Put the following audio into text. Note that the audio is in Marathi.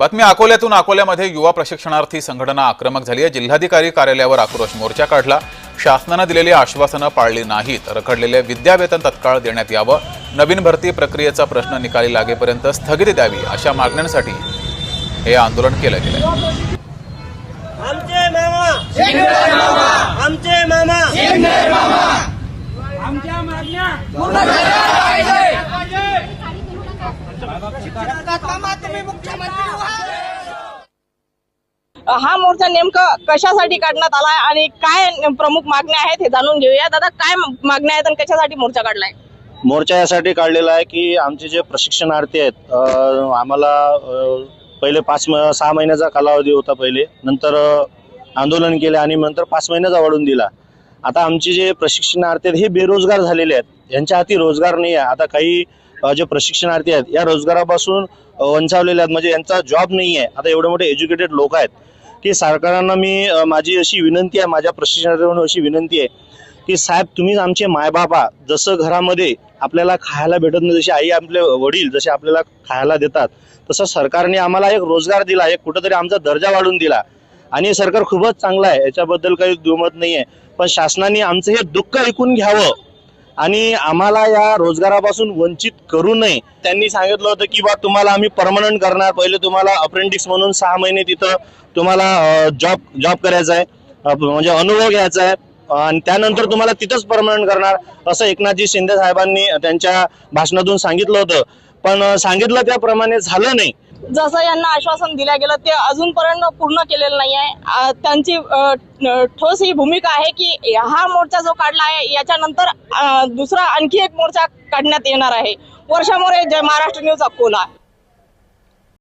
बातमी अकोल्यातून अकोल्यामध्ये युवा प्रशिक्षणार्थी संघटना आक्रमक झाली आहे. जिल्हाधिकारी कार्यालयावर आक्रोश मोर्चा काढला. शासनानं दिलेली आश्वासनं पाळली नाहीत. रखडलेले विद्यावेतन तत्काळ देण्यात यावं. नवीन भरती प्रक्रियेचा प्रश्न निकाली लागेपर्यंत स्थगिती द्यावी अशा मागण्यांसाठी हे आंदोलन केलं गेलं आमचे मामा! आमचे मामा! आमच्या मागण्या हा मोर्चा नेमकं कशासाठी काढण्यात आला आणि काय प्रमुख मागण्या आहेत हे जाणून घेऊया. दादा काय मागण्या आहेत आणि कशासाठी मोर्चा काढलाय? मोर्चा यासाठी काढलेला आहे की आमचे जे प्रशिक्षणार्थी आहेत आम्हाला पहिले पाच म- सहा महिन्याचा कालावधी होता पहिले. नंतर आंदोलन केले आणि नंतर पाच महिन्याचा वाढून दिला. आता आमचे जे प्रशिक्षणार्थी आहेत हे बेरोजगार झालेले आहेत. यांच्या हाती रोजगार नाही आहे. आता काही जे प्रशिक्षणार्थी आहेत या रोजगारापासून वंचावलेले आहेत. म्हणजे यांचा जॉब नाही आहे. आता एवढे मोठे एज्युकेटेड लोक आहेत. की सरकारांना मी माझी अशी विनंती आहे माझ्या प्रशिक्षणार्थी अशी विनंती आहे की साहेब तुम्हीच आमचे मायबापा जसं घरामध्ये आपल्याला खायला भेटत नाही जशी आई आपले वडील जसे आपल्याला खायला देतात तसं सरकारने आम्हाला एक रोजगार दिला एक कुठंतरी आमचा दर्जा वाढून दिला. आणि सरकार खूपच चांगलं आहे याच्याबद्दल काही दुमत नाही आहे पण शासनाने आमचं हे दुःख ऐकून घ्यावं. आणि आम्हाला या रोजगारापासून वंचित करू नये. त्यांनी सांगितलं होतं की बा तुम्हाला आम्ही परमनंट करणार. पहिले तुम्हाला अप्रेंटिस म्हणून सहा महिने तिथं तुम्हाला जॉब जॉब करायचा आहे म्हणजे अनुभव घ्यायचा आहे आणि त्यानंतर तुम्हाला तिथंच परमनंट करणार असं एकनाथजी शिंदे साहेबांनी त्यांच्या भाषणातून सांगितलं होतं. पण सांगितलं त्याप्रमाणे झालं नाही. जसं यांना आश्वासन दिलं गेलं ते अजूनपर्यंत पूर्ण केलेलं नाही आहे. त्यांची ठोस ही भूमिका आहे की हा मोर्चा जो काढला आहे याच्यानंतर दुसरा आणखी एक मोर्चा काढण्यात येणार आहे. वर्षामुळे जय महाराष्ट्र न्यूज अकोला.